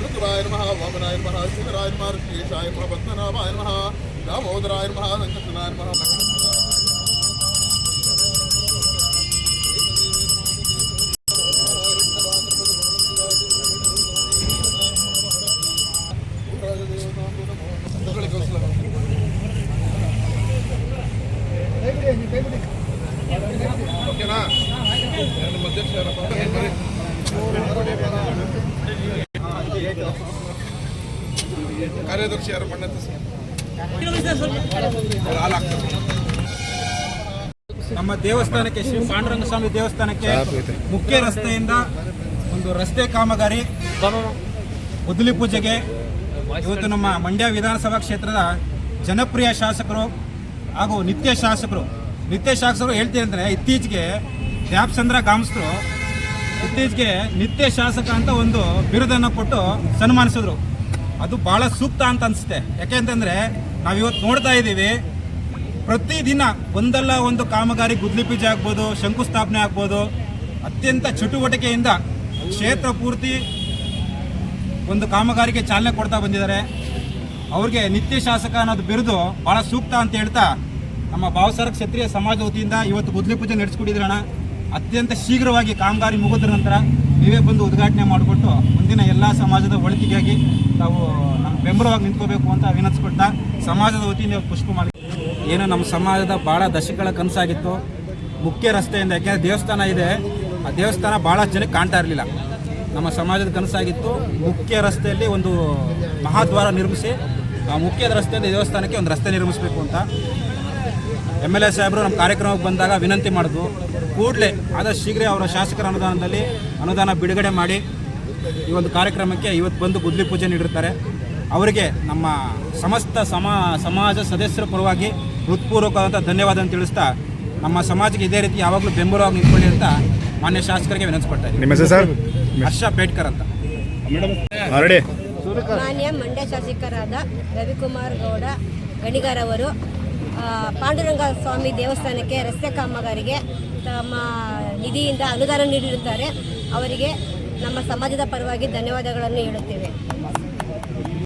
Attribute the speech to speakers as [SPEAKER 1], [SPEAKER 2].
[SPEAKER 1] ृतुराय नमः वामनाय नमः शिवराय नमः ऋषेशाय नमः पद्मनाभाय नमः दामोदराय नमः नक्षत्राय नमः ಕಾರ್ಯದರ್ಶಿ ಯಾರು ಬಣ್ಣ
[SPEAKER 2] ನಮ್ಮ ದೇವಸ್ಥಾನಕ್ಕೆ ಶ್ರೀ ಪಾಂಡುರಂಗ ಸ್ವಾಮಿ ದೇವಸ್ಥಾನಕ್ಕೆ ಮುಖ್ಯ ರಸ್ತೆಯಿಂದ ಒಂದು ರಸ್ತೆ ಕಾಮಗಾರಿ ಮೊದಲಿ ಪೂಜೆಗೆ ಇವತ್ತು ನಮ್ಮ ಮಂಡ್ಯ ವಿಧಾನಸಭಾ ಕ್ಷೇತ್ರದ ಜನಪ್ರಿಯ ಶಾಸಕರು ಹಾಗೂ ನಿತ್ಯ ಶಾಸಕರು. ನಿತ್ಯ ಶಾಸಕರು ಹೇಳ್ತೀನಿ ಅಂದರೆ ಇತ್ತೀಚೆಗೆ ದ್ಯಾಪ್ಚಂದ್ರ ಗಾಮಸ್ಥರು ಇತ್ತೀಚೆಗೆ ನಿತ್ಯ ಶಾಸಕ ಅಂತ ಒಂದು ಬಿರುದನ್ನು ಕೊಟ್ಟು ಸನ್ಮಾನಿಸಿದ್ರು. ಅದು ಬಹಳ ಸೂಕ್ತ ಅಂತ ಅನಿಸುತ್ತೆ. ಯಾಕೆಂತಂದರೆ ನಾವಿವತ್ತು ನೋಡ್ತಾ ಇದ್ದೀವಿ, ಪ್ರತಿದಿನ ಒಂದಲ್ಲ ಒಂದು ಕಾಮಗಾರಿ ಗುದ್ಲಿ ಪೂಜೆ ಆಗ್ಬೋದು, ಶಂಕುಸ್ಥಾಪನೆ ಆಗ್ಬೋದು, ಅತ್ಯಂತ ಚಟುವಟಿಕೆಯಿಂದ ಕ್ಷೇತ್ರ ಪೂರ್ತಿ ಒಂದು ಕಾಮಗಾರಿಗೆ ಚಾಲನೆ ಕೊಡ್ತಾ ಬಂದಿದ್ದಾರೆ. ಅವ್ರಿಗೆ ನಿತ್ಯ ಶಾಸಕ ಅನ್ನೋದು ಬಿರುದು ಬಹಳ ಸೂಕ್ತ ಅಂತ ಹೇಳ್ತಾ ನಮ್ಮ ಭಾವಸರ ಕ್ಷತ್ರಿಯ ಸಮಾಜ ವತಿಯಿಂದ ಇವತ್ತು ಗುದ್ಲಿ ಪೂಜೆ ನಡೆಸ್ಕೊಟ್ಟಿದ್ರಣ ಅತ್ಯಂತ ಶೀಘ್ರವಾಗಿ ಕಾಮಗಾರಿ ಮುಗಿದ ನಂತರ ನೀವೇ ಬಂದು ಉದ್ಘಾಟನೆ ಮಾಡಿಕೊಟ್ಟು ಮುಂದಿನ ಎಲ್ಲ ಸಮಾಜದ ಒಳಿತಿಗಾಗಿ ತಾವು ನಮ್ಮ ಬೆಂಬಲವಾಗಿ ನಿಂತ್ಕೋಬೇಕು ಅಂತ ವಿನಂತಿಸ್ಕೊಡ್ತಾ ಸಮಾಜದ ವತಿಯಿಂದ ಪುಷ್ಪ ಮಾಡಿ ಏನು ನಮ್ಮ ಸಮಾಜದ ಭಾಳ ದಶಕಗಳ ಕನಸಾಗಿತ್ತು. ಮುಖ್ಯ ರಸ್ತೆಯಿಂದ ಯಾಕೆಂದರೆ ದೇವಸ್ಥಾನ ಇದೆ. ಆ ದೇವಸ್ಥಾನ ಭಾಳ ಜನಕ್ಕೆ ಕಾಣ್ತಾ ಇರಲಿಲ್ಲ. ನಮ್ಮ ಸಮಾಜದ ಕನಸಾಗಿತ್ತು. ಮುಖ್ಯ ರಸ್ತೆಯಲ್ಲಿ ಒಂದು ಮಹಾದ್ವಾರ ನಿರ್ಮಿಸಿ, ಆ ಮುಖ್ಯ ರಸ್ತೆಯಿಂದ ದೇವಸ್ಥಾನಕ್ಕೆ ಒಂದು ರಸ್ತೆ ನಿರ್ಮಿಸಬೇಕು ಅಂತ. ಎಂ ಎಲ್ ಎ ಸಾಹೇಬರು ನಮ್ಮ ಕಾರ್ಯಕ್ರಮಕ್ಕೆ ಬಂದಾಗ ವಿನಂತಿ ಮಾಡಿದ್ವು ಕೂಡಲೇ ಆದಷ್ಟು ಶೀಘ್ರ ಅವರ ಶಾಸಕರ ಅನುದಾನದಲ್ಲಿ ಅನುದಾನ ಬಿಡುಗಡೆ ಮಾಡಿ ಈ ಒಂದು ಕಾರ್ಯಕ್ರಮಕ್ಕೆ ಇವತ್ತು ಬಂದು ಗುದ್ಲಿ ಪೂಜೆ ನೀಡಿರ್ತಾರೆ ಅವರಿಗೆ ನಮ್ಮ ಸಮಸ್ತ ಸಮಾ ಸಮಾಜ ಸದಸ್ಯರ ಪರವಾಗಿ ಹೃತ್ಪೂರ್ವಕವಾದಂಥ ಧನ್ಯವಾದ ಅಂತ ತಿಳಿಸ್ತಾ ನಮ್ಮ ಸಮಾಜಕ್ಕೆ ಇದೇ ರೀತಿ ಯಾವಾಗಲೂ ಬೆಂಬಲವಾಗಿ ನಿಂತ್ಕೊಳ್ಳಿ ಅಂತ ಮಾನ್ಯ ಶಾಸಕರಿಗೆ ವಿನಂತಿಸ್ಕೊಳ್ತಾ ಇದ್ದೀನಿ.
[SPEAKER 3] ನಿಮ್ಮ ಹೆಸರು ಸರ್?
[SPEAKER 2] ಹರ್ಷ ಪೇಟ್ಕರ್ ಅಂತ.
[SPEAKER 4] ಮಾನ್ಯ ಮಂಡ್ಯ ಶಾಸಕರಾದ ರವಿಕುಮಾರ್ ಗೌಡ ಗಣಿಗಾರವರು ಆ, ಪಾಂಡುರಂಗ ಸ್ವಾಮಿ ದೇವಸ್ಥಾನಕ್ಕೆ ರಸ್ತೆ ಕಾಮಗಾರಿಗೆ ತಮ್ಮ ನಿಧಿಯಿಂದ ಅನುದಾನ ನೀಡಿರುತ್ತಾರೆ. ಅವರಿಗೆ ನಮ್ಮ ಸಮಾಜದ ಪರವಾಗಿ ಧನ್ಯವಾದಗಳನ್ನು ಹೇಳುತ್ತೇವೆ.